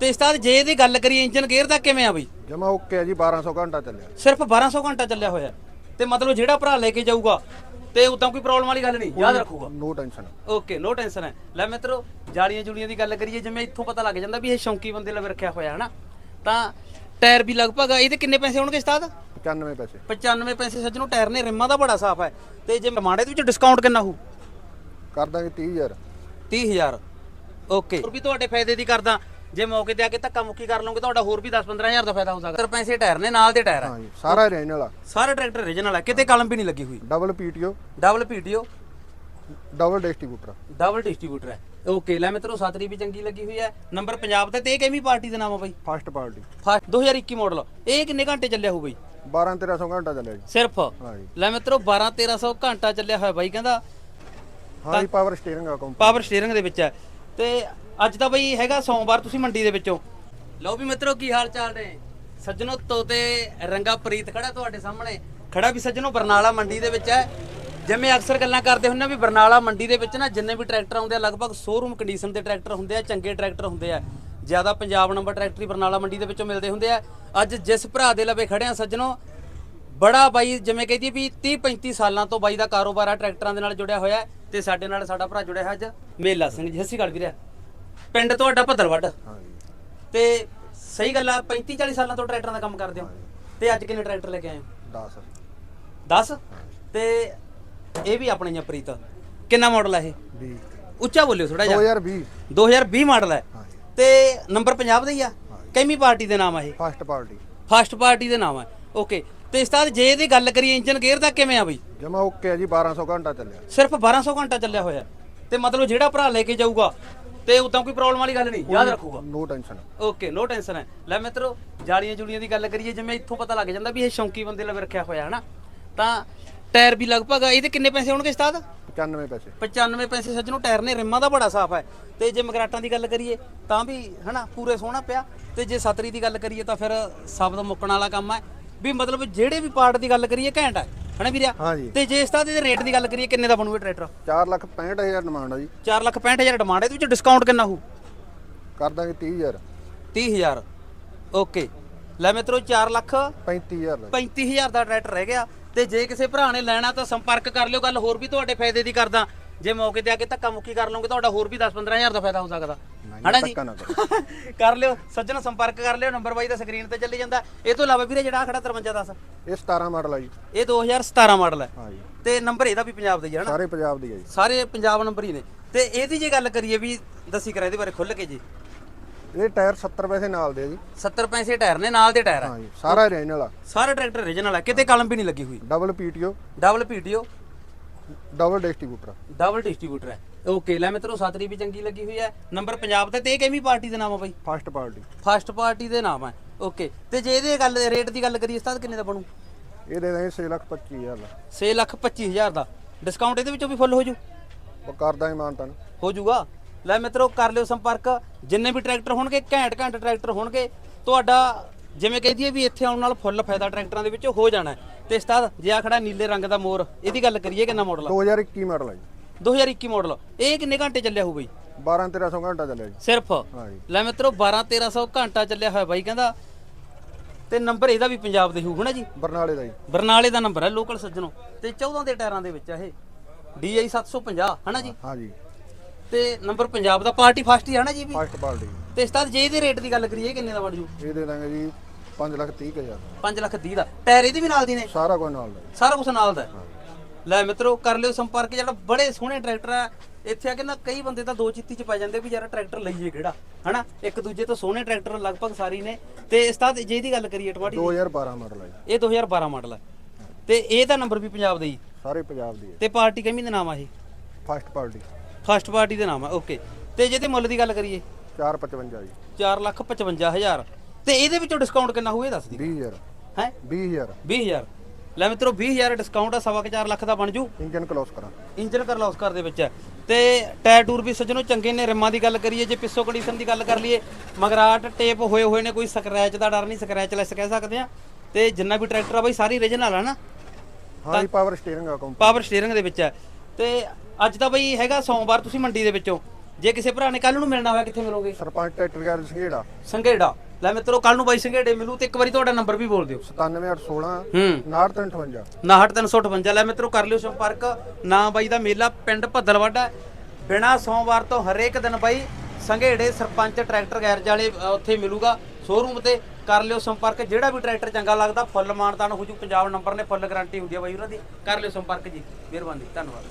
ਤੇ ਉਸਤਾਦ ਜੇ ਇਹਦੀ ਗੱਲ ਕਰੀਏ ਇੰਜਨ ਗੇਅਰ ਦਾ ਕਿਵੇਂ ਆ ਬਈ? ਜਮਾ ਓਕੇ ਹੈ ਜੀ 1200 ਘੰਟਾ ਚੱਲਿਆ। ਸਿਰਫ 1200 ਘੰਟਾ ਚੱਲਿਆ ਹੋਇਆ। ਤੇ ਮਤਲਬ ਜਿਹੜਾ ਭਰਾ ਲੈ ਕੇ ਜਾਊਗਾ ਤੇ ਉਦਾਂ ਕੋਈ ਪ੍ਰੋਬਲਮ ਵਾਲੀ ਗੱਲ ਨਹੀਂ ਯਾਦ ਰੱਖੂਗਾ। No tension okay no tension ਹੈ। ਲੈ ਮਿੱਤਰੋ ਜਾਲੀਆਂ ਜੁਲੀਆਂ ਦੀ ਗੱਲ ਕਰੀਏ ਜਿਵੇਂ ਇੱਥੋਂ ਪਤਾ ਲੱਗ ਜਾਂਦਾ ਵੀ ਇਹ ਸ਼ੌਂਕੀ ਬੰਦੇ ਲਵੇ ਰੱਖਿਆ ਹੋਇਆ ਹੈ ਨਾ ਤਾਂ ਟਾਇਰ ਵੀ ਲਗਭਗ ਇਹਦੇ ਕਿੰਨੇ ਪੈਸੇ ਹੋਣਗੇ ਉਸਤਾਦ? 95 ਪੈਸੇ। 95 ਪੈਸੇ ਸੱਜਣੋ ਟਾਇਰ ਨੇ ਰਿਮਾਂ ਦਾ ਬੜਾ ਸਾਫ਼ ਹੈ। ਤੇ ਜੇ ਮਾੜੇ ਦੇ ਵਿੱਚ ਡਿਸਕਾਊਂਟ ਕਿੰਨਾ ਹੋਊ? ਕਰ ਦਾਂਗੇ 30000 30000 ਓਕੇ। ਹੋਰ ਵੀ ਤੁਹਾਡੇ ਫਾਇਦੇ ਦੀ ਕਰਦਾ। ਜੇ ਮੌਕੇ ਤੇ ਆ ਕੇ ਧੱਕਾ ਮੁੱਕੀ ਕਰ ਲਓਗੇ ਤੁਹਾਡਾ ਹੋਰ ਵੀ 10-15000 ਦਾ ਫਾਇਦਾ ਹੋ ਸਕਦਾ। 70 ਪੈਸੇ ਟਾਇਰ ਨੇ ਨਾਲ ਦੇ ਟਾਇਰ ਹੈ ਹਾਂ ਜੀ ਸਾਰਾ ਰੇਂਜ ਵਾਲਾ। ਸਾਰੇ ਟਰੈਕਟਰ ਰੀਜਨਲ ਹੈ ਕਿਤੇ ਕਲਮ ਵੀ ਨਹੀਂ ਲੱਗੀ ਹੋਈ। Double PTO double PTO double distributor double distributor ਹੈ ਓਕੇ ਲੈ ਮਿੱਤਰੋ ਸਤਰੀ ਵੀ ਚੰਗੀ ਲੱਗੀ ਹੋਈ ਹੈ ਨੰਬਰ ਪੰਜਾਬ ਤੇ ਤੇ ਇਹ ਕਿਹੜੀ ਪਾਰਟੀ ਦਾ ਨਾਮ ਆ ਬਾਈ? ਫਸਟ ਪਾਰਟੀ ਫਸਟ 2021 ਮਾਡਲ ਇਹ ਕਿੰਨੇ ਘੰਟੇ ਚੱਲਿਆ ਹੋਊ ਬਾਈ? 12 1300 ਘੰਟਾ ਚੱਲਿਆ ਜੀ। ਸਿਰਫ? ਹਾਂ ਜੀ ਲੈ ਮਿੱਤਰੋ 12 1300 ਘੰਟਾ ਚੱਲਿਆ ਹੋਇਆ ਬਾਈ ਕਹਿੰਦਾ। ਹਾਂ ਜੀ ਪਾਵਰ ਸਟੀਅਰਿੰਗ ਆ ਕੰਪਨੀ ਪਾਵਰ ਸਟੀਅਰਿੰਗ ਦੇ ਵਿੱਚ ਹੈ ਤੇ ਅੱਜ ਤਾਂ ਬਈ ਹੈਗਾ ਸੋਮਵਾਰ, ਤੁਸੀਂ ਮੰਡੀ ਦੇ ਵਿੱਚੋਂ। ਲਓ ਵੀ ਮਿੱਤਰੋ, ਕੀ ਹਾਲ ਚਾਲ ਨੇ? ਸੱਜਣੋ, ਤੋਤੇ, ਰੰਗਾ ਪ੍ਰੀਤ ਖੜਾ ਤੁਹਾਡੇ ਸਾਹਮਣੇ। ਖੜਾ ਵੀ ਸੱਜਣੋ ਬਰਨਾਲਾ ਮੰਡੀ ਦੇ ਵਿੱਚ ਹੈ। ਜਿਵੇਂ ਅਕਸਰ ਗੱਲਾਂ ਕਰਦੇ ਹੁੰਦੇ ਆ ਵੀ ਬਰਨਾਲਾ ਮੰਡੀ ਦੇ ਵਿੱਚ ਨਾ ਜਿੰਨੇ ਵੀ ਟਰੈਕਟਰ ਆਉਂਦੇ ਆ, ਲਗਭਗ ਸ਼ੋਰੂਮ ਕੰਡੀਸ਼ਨ ਦੇ ਟਰੈਕਟਰ ਹੁੰਦੇ ਆ, ਚੰਗੇ ਟਰੈਕਟਰ ਹੁੰਦੇ ਆ। ਜ਼ਿਆਦਾ ਪੰਜਾਬ ਨੰਬਰ ਟਰੈਕਟਰ ਹੀ ਬਰਨਾਲਾ ਮੰਡੀ ਦੇ ਵਿੱਚੋਂ ਮਿਲਦੇ ਹੁੰਦੇ ਆ। ਅੱਜ ਜਿਸ ਭਰਾ ਦੇ ਲਵੇ ਖੜੇ ਆ ਸੱਜਣੋ, ਬੜਾ ਬਾਈ ਜਿਵੇਂ ਕਹਿੰਦੀ ਵੀ 30 35 ਸਾਲਾਂ ਤੋਂ ਬਾਈ ਦਾ ਕਾਰੋਬਾਰ ਆ, ਟਰੈਕਟਰਾਂ ਦੇ ਨਾਲ ਜੁੜਿਆ ਹੋਇਆ ਹੈ ਤੇ ਸਾਡੇ ਨਾਲ ਸਾਡਾ ਭਰਾ ਜੁੜਿਆ ਹੈ ਅੱਜ। ਮੇਲਾ ਸਿੰਘ ਜੀ, ਸਤਿ ਸ਼੍ਰੀ ਅਕਾਲ ਵੀਰੇ। ਪਿੰਡ ਤੁਹਾਡਾ ਭੱਦਰਵੱਡ ਹਾਂ ਜੀ ਤੇ ਸਹੀ ਗੱਲ ਆ 35 40 ਸਾਲਾਂ ਤੋਂ ਟਰੈਕਟਰਾਂ ਦਾ ਕੰਮ ਕਰਦੇ ਹੋ। ਤੇ ਅੱਜ ਕਿੰਨੇ ਟਰੈਕਟਰ ਲੈ ਕੇ ਆਏ ਹੋ? 10 10 ਤੇ ਇਹ ਵੀ ਆਪਣੇ ਪ੍ਰੀਤ। ਕਿੰਨਾ ਮਾਡਲ ਹੈ ਇਹ? 20 ਉੱਚਾ ਬੋਲਿਓ ਥੋੜਾ ਜਿਹਾ। 2020 2020 ਮਾਡਲ ਹੈ ਜੀ ਤੇ ਨੰਬਰ ਪੰਜਾਬ ਦਾ ਹੀ ਆ? ਕਿੰਨੀ ਪਾਰਟੀ ਦੇ ਨਾਮ ਆ ਇਹ? First party. ਫਸਟ ਪਾਰਟੀ ਦੇ ਨਾਮ ਹੈ ਓਕੇ। ਤੇ ਉਸਤਾਦ ਜੇ ਇਹਦੀ ਗੱਲ ਕਰੀਏ ਇੰਜਨ ਗੇਅਰ ਦਾ ਕਿਵੇਂ ਆ ਬਈ? ਜਮਾ ਓਕੇ ਹੈ ਜੀ 1200 ਘੰਟਾ ਚੱਲਿਆ। ਸਿਰਫ 1200 ਘੰਟਾ ਚੱਲਿਆ ਹੋਇਆ। ਤੇ ਮਤਲਬ ਜਿਹੜਾ ਭਰਾ ਲੈ ਕੇ ਜਾਊਗਾ ਤੇ ਉਦਾਂ ਕੋਈ ਪ੍ਰੋਬਲਮ ਵਾਲੀ ਗੱਲ ਨਹੀਂ ਯਾਦ ਰੱਖੂਗਾ। No tension okay no tension ਹੈ। ਲੈ ਮਿੱਤਰੋ ਜਾਲੀਆਂ ਜੁਲੀਆਂ ਦੀ ਗੱਲ ਕਰੀਏ ਜਿਵੇਂ ਇੱਥੋਂ ਪਤਾ ਲੱਗ ਜਾਂਦਾ ਵੀ ਇਹ ਸ਼ੌਂਕੀ ਬੰਦੇ ਲਵੇ ਰੱਖਿਆ ਹੋਇਆ ਹੈ ਨਾ ਤਾਂ ਟਾਇਰ ਵੀ ਲਗਭਗ ਇਹਦੇ ਕਿੰਨੇ ਪੈਸੇ ਹੋਣਗੇ ਉਸਤਾਦ? 95 ਪੈਸੇ। 95 ਪੈਸੇ ਸੱਜਣੋ ਟਾਇਰ ਨੇ ਰਿਮਾਂ ਦਾ ਬੜਾ ਸਾਫ਼ ਹੈ। ਤੇ ਜੇ ਮਗਰਾਟਾਂ ਦੀ ਗੱਲ ਕਰੀਏ ਤਾਂ ਵੀ ਹਨਾ ਪੂਰੇ ਸੋਹਣਾ ਪਿਆ। ਤੇ ਜੇ ਸਤਰੀ ਦੀ ਗੱਲ ਕਰੀਏ ਤਾਂ ਫਿਰ ਸ਼ਬਦ ਮੁੱਕਣ ਵਾਲਾ ਕੰਮ ਹੈ। ਵੀ ਮਤਲਬ ਜਿਹੜੇ ਵੀ ਪਾਰਟ ਦੀ ਗੱਲ ਕਰੀਏ ਘੈਂਟ ਹੈ। ਹਨਾ ਵੀਰਿਆ? ਤੇ ਜੇ ਉਸਤਾਦ ਇਹਦੇ ਰੇਟ ਦੀ ਗੱਲ ਕਰੀਏ ਕਿੰਨੇ ਦਾ ਬਣੂਗਾ ਟਰੈਕਟਰ? 4 ਲੱਖ 65000 ਡਿਮਾਂਡ ਆ ਜੀ। 4 ਲੱਖ 65000 ਡਿਮਾਂਡ ਹੈ ਇਹਦੇ ਵਿੱਚ ਡਿਸਕਾਊਂਟ ਕਿੰਨਾ ਹੋਊ? ਕਰ ਦਾਂਗੇ 30000 30000 ਓਕੇ ਲੈ ਮਿੱਤਰੋ 4 ਲੱਖ 35000 ਦਾ 35000 ਦਾ ਟਰੈਕਟਰ ਰਹਿ ਗਿਆ। ਤੇ ਜੇ ਕਿਸੇ ਭਰਾ ਨੇ ਲੈਣਾ ਤਾਂ ਸੰਪਰਕ ਕਰ ਲਿਓ ਗੱਲ ਹੋਰ ਵੀ ਤੁਹਾਡੇ ਫਾਇਦੇ ਦੀ ਕਰਦਾ। ਜੇ ਮੌਕੇ ਤੇ ਆ ਕੇ ਧੱਕਾ ਮੁੱਕੀ ਕਰ ਲਓਗੇ ਤੁਹਾਡਾ ਹੋਰ ਵੀ 10-15000 ਦਾ ਫਾਇਦਾ ਹੋ ਸਕਦਾ। ਹਨਾ ਜੀ? ਧੱਕਾ ਨਾ ਕਰੋ। ਕਰ ਲਿਓ ਸੱਜਣ ਸੰਪਰਕ ਕਰ ਲਿਓ ਨੰਬਰ ਬਾਈ ਦਾ ਸਕਰੀਨ ਤੇ ਚੱਲੀ ਜਾਂਦਾ। ਇਹ ਤੋਂ ਇਲਾਵਾ ਵੀਰੇ ਜਿਹੜਾ ਆਹ ਖੜਾ 5310 ਇਹ 17 ਮਾਡਲ ਆ ਜੀ। ਇਹ 2017 ਮਾਡਲ ਹੈ ਹਾਂ ਜੀ। ਤੇ ਨੰਬਰ ਇਹਦਾ ਵੀ ਪੰਜਾਬ ਦਾ ਹੀ ਹੈ ਹਨਾ? ਸਾਰੇ ਪੰਜਾਬ ਦੀ ਆ ਜੀ। ਸਾਰੇ ਪੰਜਾਬ ਨੰਬਰ ਹੀ ਨੇ। ਤੇ ਇਹਦੀ ਜੇ ਗੱਲ ਕਰੀਏ ਵੀ ਦੱਸੀ ਕਰਾਂ ਇਹਦੇ ਬਾਰੇ ਖੁੱਲ ਕੇ ਜੀ। ਇਹ ਟਾਇਰ 70 ਪੈਸੇ ਨਾਲ ਦੇ ਆ ਜੀ। 70 ਪੈਸੇ ਟਾਇਰ ਨੇ ਨਾਲ ਦੇ ਟਾਇਰ ਹੈ ਹਾਂ ਜੀ ਸਾਰਾ ਰੇਂਜ ਵਾਲਾ ਸਾਰੇ ਟਰੈਕਟਰ ਰੀਜਨਲ ਹੈ ਕਿਤੇ ਕਲਮ ਵੀ ਨਹੀਂ ਲੱਗੀ ਹੋਈ। Double PTO double PTO double distributor. Double distributor ਹੈ। ਓਕੇ ਲੈ ਮਿੱਤਰੋ ਸਤਰੀ ਵੀ ਚੰਗੀ ਲੱਗੀ ਹੋਈ ਹੈ। ਨੰਬਰ ਪੰਜਾਬ ਤੇ ਤੇ ਇਹ ਪਾਰਟੀ ਦੇ ਨਾਮ ਆ ਬਾਈ? ਫਸਟ ਪਾਰਟੀ ਫਸਟ ਪਾਰਟੀ ਦੇ ਨਾਮ ਹੈ ਓਕੇ ਤੇ ਜੇ ਇਹਦੇ ਗੱਲ ਰੇਟ ਦੀ ਗੱਲ ਕਰੀਏ ਉਸਤਾਦ ਕਿੰਨੇ ਦਾ ਬਣੂ? ਇਹ ਦੇ ਦਾਂਗੇ 6 ਲੱਖ 25000 ਦਾ। 6 ਲੱਖ 25000 ਦਾ। ਡਿਸਕਾਊਂਟ ਇਹਦੇ ਵਿੱਚੋਂ ਵੀ ਫੁੱਲ ਹੋ ਜੂ? ਉਹ ਕਰ ਦਾਂਗੇ ਮਾਨਤਨ। ਹੋ ਜੂਗਾ। ਲੈ ਮਿੱਤਰੋ ਕਰ ਲਿਓ ਸੰਪਰਕ। ਜਿੰਨੇ ਵੀ ਟਰੈਕਟਰ ਹੋਣਗੇ ਘੈਂਟ ਘੈਂਟ ਟਰੈਕਟਰ ਹੋਣਗੇ ਤੁਹਾਡਾ ਜਿਵੇਂ ਕਹਿ ਦਈਏ ਵੀ ਇੱਥੇ ਆਉਣ ਨਾਲ ਫੁੱਲ ਫਾਇਦਾ ਟਰੈਕਟਰਾਂ ਦੇ ਵਿੱਚ ਹੋ ਜਾਣਾ ਹੈ। ਤੇ ਉਸਤਾਦ ਜੇ ਆ ਖੜਾ ਨੀਲੇ ਰੰਗ ਦਾ ਮੋਰ ਇਹਦੀ ਗੱਲ ਕਰੀਏ ਕਿੰਨਾ ਮਾਡਲ ਆ? 2021 ਮਾਡਲ ਆ ਜੀ। 2021 ਮਾਡਲ ਇਹ ਕਿੰਨੇ ਘੰਟੇ ਚੱਲਿਆ ਹੋਊ ਬਈ? 12 1300 ਘੰਟਾ ਚੱਲਿਆ ਜੀ। ਸਿਰਫ? ਹਾਂ ਜੀ ਲੈ ਮਿੱਤਰੋ 12 1300 ਘੰਟਾ ਚੱਲਿਆ ਹੋਇਆ ਬਾਈ ਕਹਿੰਦਾ। ਤੇ ਨੰਬਰ ਇਹਦਾ ਵੀ ਪੰਜਾਬ ਦੇ ਹੋਊ ਹਨਾ ਜੀ? ਬਰਨਾਲੇ ਦਾ ਜੀ। ਬਰਨਾਲੇ ਦਾ ਨੰਬਰ ਹੈ ਲੋਕਲ ਸੱਜਣੋ। ਤੇ 14 ਦੇ ਟਾਇਰਾਂ ਦੇ ਵਿੱਚ ਆ ਇਹ। DI 750 ਹਨਾ ਜੀ? ਹਾਂ ਜੀ ਤੇ ਨੰਬਰ ਪੰਜਾਬ ਦਾ ਪਾਰਟੀ ਫਸਟ ਹੀ ਹੈ ਨਾ ਜੀ ਵੀ? First party. ਤੇ ਉਸਤਾਦ ਜੇ ਇਹਦੇ ਰੇਟ ਦੀ ਗੱਲ ਕਰੀਏ ਕਿੰਨੇ ਦਾ ਬਣ ਜੂ? ਇਹ ਦੇ ਦਾਂਗੇ ਜੀ 5 ਲੱਖ 30 ਹਜ਼ਾਰ। 5 ਲੱਖ 30 ਦਾ। ਟਾਇਰ ਇਹਦੇ ਵੀ ਨਾਲ ਦੀ ਨੇ? ਸਾਰਾ ਕੁਝ ਨਾਲ ਦਾ। ਜੀ। ਸਾਰਾ ਕੁਝ ਨਾਲ ਦਾ। ਹੈ। ਲੈ ਮਿੱਤਰੋ ਕਰ ਲਿਓ ਸੰਪਰਕ। ਜਿਹੜਾ ਬੜੇ ਸੋਹਣੇ ਟਰੈਕਟਰ ਆ ਇੱਥੇ ਆ ਕੇ ਨਾ ਕਈ ਬੰਦੇ ਤਾਂ ਦੋ ਚਿੱਤੀ ਚ ਪੈ ਜਾਂਦੇ ਵੀ ਯਾਰ ਟਰੈਕਟਰ ਲਈਏ ਕਿਹੜਾ ਹਨਾ? ਇੱਕ ਦੂਜੇ ਤੋਂ ਸੋਹਣੇ ਟਰੈਕਟਰ ਲਗਭਗ ਸਾਰੀ ਨੇ। ਤੇ ਉਸਤਾਦ ਜੇ ਇਹਦੀ ਗੱਲ ਕਰੀਏ ਟਵਾੜੀ 2012 ਮਾਡਲ ਆ ਜੀ। ਇਹ 2012 ਮਾਡਲ ਹੈ ਤੇ ਇਹਦਾ ਨੰਬਰ ਵੀ ਪੰਜਾਬ ਦਾ ਹੀ। ਸਾਰੇ ਪੰਜਾਬ ਦੀ ਹੈ ਤੇ ਪਾਰਟੀ ਕਿੰਨੀ ਦਾ ਨਾਮ ਆ ਇਹ? ਫਸਟ ਪਾਰਟੀ ਫਸਟ ਪਾਰਟੀ ਦੇ ਨਾਮ ਆ ਓਕੇ ਤੇ ਜੇ ਤੇ ਮੁੱਲ ਦੀ ਗੱਲ ਕਰੀਏ? 455 ਜੀ। 455000 ਤੇ ਇਹਦੇ ਵਿੱਚੋਂ ਡਿਸਕਾਊਂਟ ਕਿੰਨਾ ਹੋਊ ਇਹ ਦੱਸ ਦੀ। 20000 ਹੈ? 20000 20000 ਲੈ ਮਿੱਤਰੋ 20000 ਡਿਸਕਾਊਂਟ ਆ ਸਵਾ ਲੱਖ ਦਾ ਬਣ ਜੂ। ਇੰਜਨ ਕਲੋਸ ਕਰਾਂ। ਇੰਜਨ ਕਰ ਲੌਸ ਕਰ ਦੇ ਵਿੱਚ। ਹੈ। ਤੇ ਟਾਇਰ ਟੂਰ ਵੀ ਸੱਜਣੋ ਚੰਗੇ ਨੇ ਰਿਮਾਂ ਦੀ ਗੱਲ ਕਰੀਏ ਜੇ ਪਿੱਸੋ ਕੰਡੀਸ਼ਨ ਦੀ ਗੱਲ ਕਰ ਲਈਏ ਮਗਰਾਟ ਟੇਪ ਹੋਏ ਹੋਏ ਨੇ ਕੋਈ ਸਕ੍ਰੈਚ ਦਾ ਡਰ ਨਹੀਂ ਸਕ੍ਰੈਚ ਲੈਸ ਕਹਿ ਸਕਦੇ ਆ ਤੇ ਜਿੰਨਾ ਵੀ ਟਰੈਕਟਰ ਆ ਬਾਈ ਸਾਰੀ ਰੀਜਨਲ ਆ ਨਾ। ਹਾਂ ਪਾਵਰ ਸਟੀਅਰਿੰਗ ਆ ਕੰਪਨੀ ਪਾਵਰ ਸਟੀਅਰਿੰਗ ਦੇ ਵਿੱਚ ਹੈ। ਤੇ ਅੱਜ ਤਾਂ ਬਈ ਹੈਗਾ ਸੋਮਵਾਰ ਤੁਸੀਂ ਮੰਡੀ ਦੇ ਵਿੱਚੋਂ। ਜੇ ਕਿਸੇ ਭਰਾ ਨੇ ਕੱਲ ਨੂੰ ਮਿਲਣਾ ਹੋਇਆ ਕਿੱਥੇ ਮਿਲੋਗੇ? ਸਰਪੰਚ ਟਰੈਕਟਰ ਗੈਰ ਸੰਘੇੜਾ। ਸੰਘੇੜਾ। ਲੈ ਮਿੱਤਰੋ ਕੱਲ ਨੂੰ ਬਾਈ ਸੰਘੇੜੇ ਮਿਲੂ ਤੇ ਇੱਕ ਵਾਰੀ ਤੁਹਾਡਾ ਨੰਬਰ ਵੀ ਬੋਲ ਦਿਓ। 97816 ਹੂੰ। 6358 69358 ਲੈ ਮਿੱਤਰੋ ਕਰ ਲਿਓ ਸੰਪਰਕ। ਨਾ ਬਾਈ ਦਾ ਮੇਲਾ ਪਿੰਡ ਭੱਦਲਵਾੜਾ ਬਿਨਾ ਸੋਮਵਾਰ ਤੋਂ ਹਰੇਕ ਦਿਨ ਬਾਈ ਸੰਘੇੜੇ ਸਰਪੰਚ ਟਰੈਕਟਰ ਗੈਰਜ ਵਾਲੇ ਉੱਥੇ ਮਿਲੂਗਾ ਸ਼ੋਰੂਮ ਤੇ। ਕਰ ਲਿਓ ਸੰਪਰਕ। ਜਿਹੜਾ ਵੀ ਟਰੈਕਟਰ ਚੰਗਾ ਲੱਗਦਾ ਫੁੱਲ ਮਾਨਤਾਨ ਹੋ ਜੂ। ਪੰਜਾਬ ਨੰਬਰ ਨੇ ਫੁੱਲ ਗਾਰੰਟੀ ਹੁੰਦੀ ਹੈ ਬਾਈ ਉਹਨਾਂ ਦੀ। ਕਰ ਲਿਓ ਸੰਪਰਕ ਜੀ। ਮਿਹਰਬਾਨੀ ਧੰਨਵਾਦ।